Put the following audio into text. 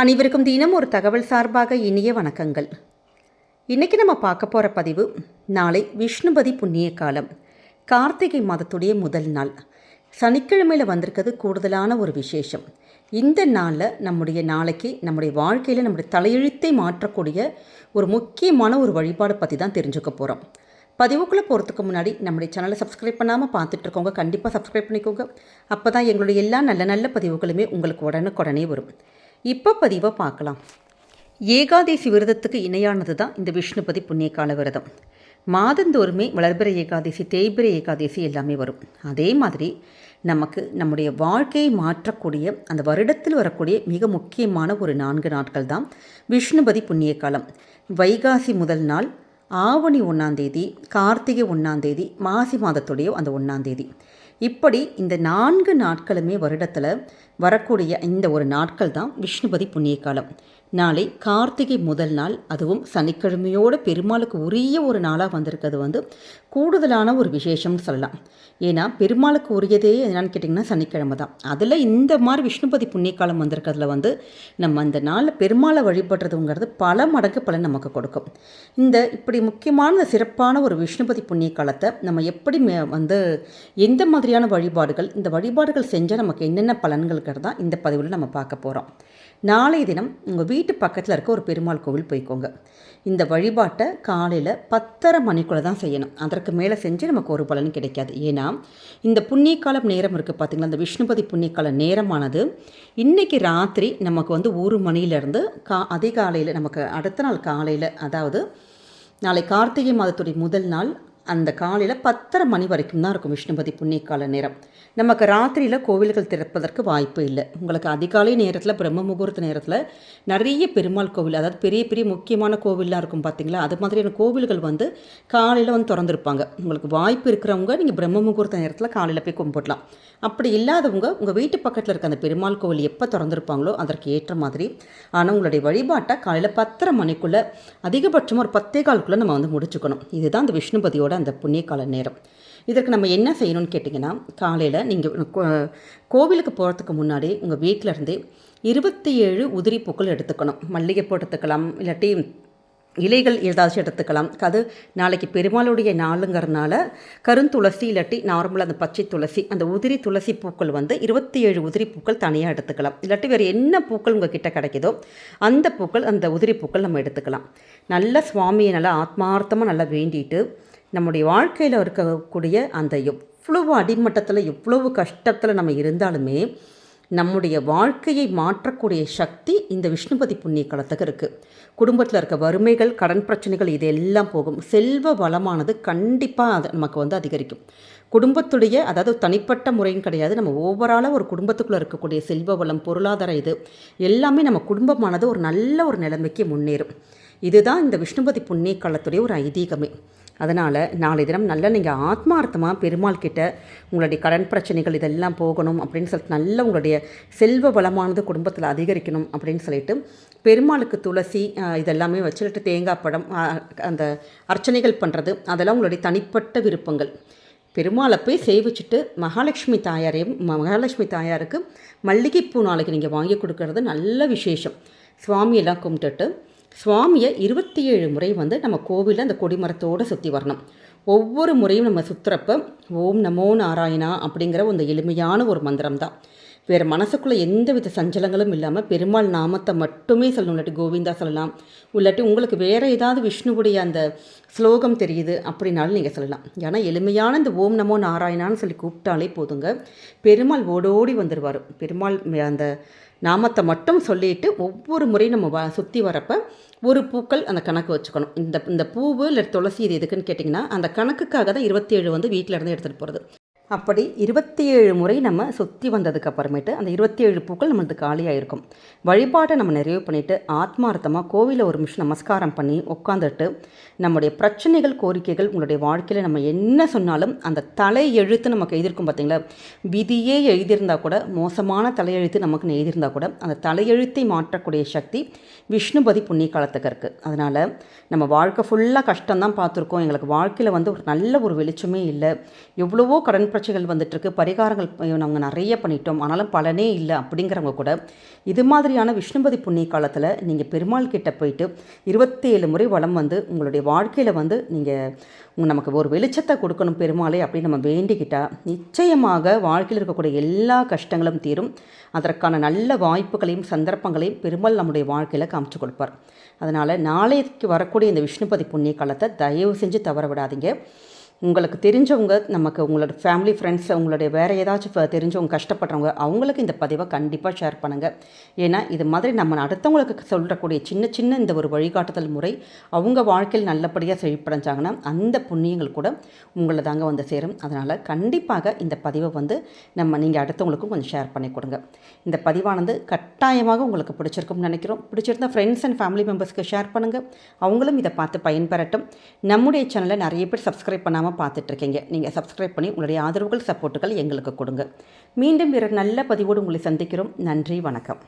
அனைவருக்கும் தினம் ஒரு தகவல் சார்பாக இனிய வணக்கங்கள். இன்றைக்கி நம்ம பார்க்க போகிற பதிவு நாளை விஷ்ணுபதி புண்ணிய காலம். கார்த்திகை மாதத்துடைய முதல் நாள். சனிக்கிழமையில் வந்திருக்கிறது கூடுதலான ஒரு விசேஷம். இந்த நாளில் நம்முடைய நாளைக்கு நம்முடைய வாழ்க்கையில் நம்முடைய தலையெழுத்தை மாற்றக்கூடிய ஒரு முக்கியமான ஒரு வழிபாடு பற்றி தான் தெரிஞ்சுக்க போகிறோம் பதிவுக்குள்ளே போகிறதுக்கு முன்னாடி நம்முடைய சேனலை சப்ஸ்கிரைப் பண்ணாமல் பார்த்துட்ருக்கோங்க கண்டிப்பாக சப்ஸ்கிரைப் பண்ணிக்கோங்க. அப்போ தான் எங்களுடைய எல்லா நல்ல நல்ல பதிவுகளுமே உங்களுக்கு உடனுக்குடனே வரும். இப்போ பதிவை பார்க்கலாம். ஏகாதேசி விரதத்துக்கு இணையானது தான் இந்த விஷ்ணுபதி புண்ணியகால விரதம். மாதந்தோறுமே வளர்பிற ஏகாதசி தேய்பிர ஏகாதசி எல்லாமே வரும். அதே மாதிரி நமக்கு நம்முடைய வாழ்க்கையை மாற்றக்கூடிய அந்த வருடத்தில் வரக்கூடிய மிக முக்கியமான ஒரு நான்கு நாட்கள் தான் விஷ்ணுபதி புண்ணிய காலம் வைகாசி முதல் நாள் ஆவணி ஒன்றாந்தேதி கார்த்திகை ஒன்றாந்தேதி மாசி மாதத்துடைய அந்த ஒன்றாந்தேதி இப்படி இந்த நான்கு நாட்களுமே வருடத்தில் வரக்கூடிய இந்த ஒரு நாட்கள் தான் விஷ்ணுபதி புண்ணிய காலம் நாளை கார்த்திகை முதல் நாள் அதுவும் சனிக்கிழமையோட பெருமாளுக்கு உரிய ஒரு நாளாக வந்திருக்கிறது வந்து கூடுதலான ஒரு விசேஷம்னு சொல்லலாம். ஏன்னா பெருமாளுக்கு உரியதே என்னன்னு கேட்டிங்கன்னா சனிக்கிழமை தான். அதில் இந்த மாதிரி விஷ்ணுபதி புண்ணிய காலம் வந்திருக்கிறதுல வந்து நம்ம அந்த நாளில் பெருமாளை வழிபடுறதுங்கிறது பல மடங்கு பலன் நமக்கு கொடுக்கும். இந்த இப்படி முக்கியமான சிறப்பான ஒரு விஷ்ணுபதி புண்ணிய காலத்தை நம்ம எப்படி மே- வந்து எந்த மாதிரியான வழிபாடுகள் இந்த வழிபாடுகள் செஞ்சால் நமக்கு என்னென்ன பலன்கள்ங்கிறது தான் இந்த பதிவில் நம்ம பார்க்க போகிறோம் நாளைய தினம் உங்கள் வீட்டு பக்கத்தில் இருக்க ஒரு பெருமாள் கோவில் போய்க்கோங்க. இந்த வழிபாட்டை காலையில் பத்தரை மணிக்குள்ளே தான் செய்யணும். அதற்கு மேலே செஞ்சு நமக்கு ஒரு பலன் கிடைக்காது. ஏன்னா இந்த புண்ணியக்காலம் நேரம் இருக்குது பார்த்திங்களா இந்த விஷ்ணுபதி புண்ணியக்கால நேரமானது இன்றைக்கி ராத்திரி நமக்கு வந்து ஒரு மணியிலேருந்து கா அதிகாலையில் நமக்கு அடுத்த நாள் காலையில் அதாவது நாளை கார்த்திகை மாதத்துடைய முதல் நாள் அந்த காலையில் பத்தரை மணி வரைக்கும் தான் இருக்கும் விஷ்ணுபதி புண்ணியக்கால நேரம். நமக்கு ராத்திரியில் கோவில்கள் திறப்பதற்கு வாய்ப்பு இல்லை. உங்களுக்கு அதிகாலை நேரத்தில் பிரம்ம முகூர்த்த நேரத்தில் நிறைய பெருமாள் கோவில் அதாவது பெரிய பெரிய முக்கியமான கோவிலாக இருக்கும் பார்த்திங்களா அது மாதிரியான கோவில்கள் வந்து காலையில் வந்து திறந்துருப்பாங்க. உங்களுக்கு வாய்ப்பு இருக்கிறவங்க நீங்கள் பிரம்ம முகூர்த்த நேரத்தில் காலையில் போய் கும்பிடலாம். அப்படி இல்லாதவங்க உங்கள் வீட்டு பக்கத்தில் இருக்க அந்த பெருமாள் கோவில் எப்போ திறந்திருப்பாங்களோ அதற்கு ஏற்ற மாதிரி. ஆனால் உங்களுடைய வழிபாட்டை காலையில் பத்தரை மணிக்குள்ளே அதிகபட்சமாக ஒரு பத்தே காலுக்குள்ளே நம்ம வந்து முடிச்சுக்கணும். இதுதான் அந்த விஷ்ணுபதியோட அந்த புண்ணிய கால நேரம். இதற்கு நம்ம என்ன செய்யணும்னு கேட்டிங்கன்னா காலையில் நீங்கள் கோவிலுக்கு போகிறதுக்கு முன்னாடி உங்கள் வீட்டிலருந்தே இருபத்தி ஏழு உதிரி பூக்கள் எடுத்துக்கணும். மல்லிகைப்பூ எடுத்துக்கலாம் இல்லாட்டி இலைகள் ஏதாச்சும் எடுத்துக்கலாம். அது நாளைக்கு பெருமாளுடைய நாளுங்கிறனால கருந்துளசி இல்லாட்டி நார்மலாக அந்த பச்சை துளசி அந்த உதிரி துளசி பூக்கள் வந்து இருபத்தி ஏழு உதிரி பூக்கள் தனியாக எடுத்துக்கலாம். இல்லாட்டி வேறு என்ன பூக்கள் உங்கள் கிட்டே கிடைக்குதோ அந்த பூக்கள் அந்த உதிரி பூக்கள் நம்ம எடுத்துக்கலாம். நல்ல சுவாமியை நல்லா ஆத்மார்த்தமாக நல்லா வேண்டிட்டு நம்முடைய வாழ்க்கையில் இருக்கக்கூடிய அந்த எவ்வளவு அடிமட்டத்தில் எவ்வளவு கஷ்டத்தில் நம்ம இருந்தாலுமே நம்முடைய வாழ்க்கையை மாற்றக்கூடிய சக்தி இந்த விஷ்ணுபதி புண்ணிய காலத்துக்கு இருக்குது குடும்பத்தில் இருக்க வறுமைகள் கடன் பிரச்சனைகள் இது எல்லாம் போகும். செல்வ வளமானது கண்டிப்பாக அது நமக்கு வந்து அதிகரிக்கும். குடும்பத்துடைய அதாவது தனிப்பட்ட முறையும் கிடையாது. நம்ம ஓவராலாக ஒரு குடும்பத்துக்குள்ளே இருக்கக்கூடிய செல்வ வளம் பொருளாதார இது எல்லாமே நம்ம குடும்பமானது ஒரு நல்ல ஒரு நிலைமைக்கு முன்னேறும். இதுதான் இந்த விஷ்ணுபதி புண்ணிய காலத்துடைய ஒரு ஐதீகமே. அதனால் நாளை தினம் நல்லா நீங்கள் ஆத்மார்த்தமாக பெருமாள் கிட்ட உங்களுடைய கடன் பிரச்சனைகள் இதெல்லாம் போகணும் அப்படின்னு சொல்லிட்டு நல்ல உங்களுடைய செல்வ வளமானது குடும்பத்தில் அதிகரிக்கணும் அப்படின்னு சொல்லிட்டு பெருமாளுக்கு துளசி இதெல்லாமே வச்சுக்கிட்டு தேங்காய் படம் அந்த அர்ச்சனைகள் பண்ணுறது அதெல்லாம் உங்களுடைய தனிப்பட்ட விருப்பங்கள். பெருமாளை போய் சேவிச்சுட்டு மகாலட்சுமி தாயாரையும் மகாலட்சுமி தாயாருக்கு மல்லிகைப்பூ நாளைக்கு நீங்கள் வாங்கி கொடுக்கறது நல்ல விசேஷம். சுவாமியெல்லாம் கும்பிட்டுட்டு சுவாமியை இருபத்தி ஏழு முறை வந்து நம்ம கோவிலில் அந்த கொடிமரத்தோடு சுற்றி வரணும். ஒவ்வொரு முறையும் நம்ம சுற்றுறப்ப ஓம் நமோ நாராயணா அப்படிங்கிற அந்த எளிமையான ஒரு மந்திரம் தான் வேறு மனசுக்குள்ளே எந்த வித சஞ்சலங்களும் இல்லாமல் பெருமாள் நாமத்தை மட்டுமே சொல்லணும் இல்லாட்டி கோவிந்தா சொல்லலாம். இல்லாட்டி உங்களுக்கு வேறு ஏதாவது விஷ்ணுவுடைய அந்த ஸ்லோகம் தெரியுது அப்படின்னாலும் நீங்கள் சொல்லலாம். ஏன்னா எளிமையான இந்த ஓம் நமோ நாராயணான்னு சொல்லி கூப்பிட்டாலே போதுங்க. பெருமாள் ஓடோடி வந்துடுவார் பெருமாள் அந்த நாமத்தை மட்டும் சொல்லிட்டு ஒவ்வொரு முறையும் நம்ம வ சுற்றி வரப்போ ஒரு பூக்கள் அந்த கணக்கு வச்சுக்கணும். இந்த இந்த பூவு இல்லை துளசி இது எதுக்குன்னு கேட்டிங்கன்னா அந்த கணக்குக்காக தான் இருபத்தேழு வந்து வீட்டில் இருந்து எடுத்துகிட்டு போகிறது அப்படி இருபத்தி ஏழு முறை நம்ம சுற்றி வந்ததுக்கு அப்புறமேட்டு அந்த இருபத்தி ஏழு பூக்கள் நம்மளுக்கு காலியாக இருக்கும் வழிபாட்டை நம்ம நிறைவு பண்ணிவிட்டு ஆத்மார்த்தமாக கோவிலில் ஒரு நிமிஷம் நமஸ்காரம் பண்ணி உட்காந்துட்டு நம்முடைய பிரச்சனைகள் கோரிக்கைகள் உங்களுடைய வாழ்க்கையில் நம்ம என்ன சொன்னாலும் அந்த தலை எழுத்து நமக்கு எழுதியிருக்கும் பார்த்தீங்களா விதியே எழுதியிருந்தா கூட மோசமான தலையெழுத்து நமக்கு எழுதியிருந்தா கூட அந்த தலையெழுத்தை மாற்றக்கூடிய சக்தி விஷ்ணுபதி புண்ணிய காலத்துக்கு இருக்குது அதனால் நம்ம வாழ்க்கை ஃபுல்லாக கஷ்டம்தான் பார்த்துருக்கோம். எங்களுக்கு வாழ்க்கையில் வந்து ஒரு நல்ல ஒரு வெளிச்சமே இல்லை. எவ்வளவோ கடன் பிரச்சனை தொடர்ச்சிகள் வந்துட்டுருக்கு. பரிகாரங்கள் நாங்கள் நிறைய பண்ணிட்டோம். ஆனாலும் பலனே இல்லை அப்படிங்கிறவங்க கூட. இது மாதிரியான விஷ்ணுபதி புண்ணிய காலத்தில் நீங்கள் பெருமாள் கிட்டே போயிட்டு இருபத்தேழு முறை வளம் வந்து உங்களுடைய வாழ்க்கையில் வந்து நீங்கள் நமக்கு ஒரு வெளிச்சத்தை கொடுக்கணும் பெருமாளே அப்படின்னு நம்ம வேண்டிக்கிட்டால் நிச்சயமாக வாழ்க்கையில் இருக்கக்கூடிய எல்லா கஷ்டங்களும் தீரும். அதற்கான நல்ல வாய்ப்புகளையும் சந்தர்ப்பங்களையும் பெருமாள் நம்முடைய வாழ்க்கையில் காமிச்சு கொடுப்பார். அதனால் நாளைக்கு வரக்கூடிய இந்த விஷ்ணுபதி புண்ணிய காலத்தை தயவு செஞ்சு தவற விடாதீங்க. உங்களுக்கு தெரிஞ்சவங்க நமக்கு உங்களோட ஃபேமிலி ஃப்ரெண்ட்ஸ் உங்களுடைய வேறு ஏதாச்சும் தெரிஞ்சவங்க கஷ்டப்படுறவங்க அவங்களுக்கு இந்த பதிவை கண்டிப்பாக ஷேர் பண்ணுங்கள் ஏன்னா இது மாதிரி நம்ம அடுத்தவங்களுக்கு சொல்கிறக்கூடிய சின்ன சின்ன இந்த ஒரு வழிகாட்டுதல் முறை அவங்க வாழ்க்கையில் நல்லபடியாக செழிப்படைஞ்சாங்கன்னா அந்த புண்ணியங்கள் கூட உங்களை தாங்க வந்து சேரும். அதனால் கண்டிப்பாக இந்த பதிவை வந்து நம்ம நீங்கள் அடுத்தவங்களுக்கும் கொஞ்சம் ஷேர் பண்ணி கொடுங்க. இந்த பதிவானது கட்டாயமாக உங்களுக்கு பிடிச்சிருக்கும்னு நினைக்கிறோம். பிடிச்சிருந்தா ஃப்ரெண்ட்ஸ் அண்ட் ஃபேமிலி மெம்பர்ஸ்க்கு ஷேர் பண்ணுங்கள் அவங்களும் இதை பார்த்து பயன்பெறட்டும். நம்முடைய சேனலை நிறைய பேர் சப்ஸ்கிரைப் பண்ணாமல் பார்த்துட்ருக்கீங்க. நீங்கள் சப்ஸ்கிரைப் பண்ணி உங்களுடைய ஆதரவுகள் சப்போர்ட்டுகள் எங்களுக்கு கொடுங்க. மீண்டும் வேறு நல்ல பதிவோடு உங்களை சந்திக்கிறோம். நன்றி வணக்கம்.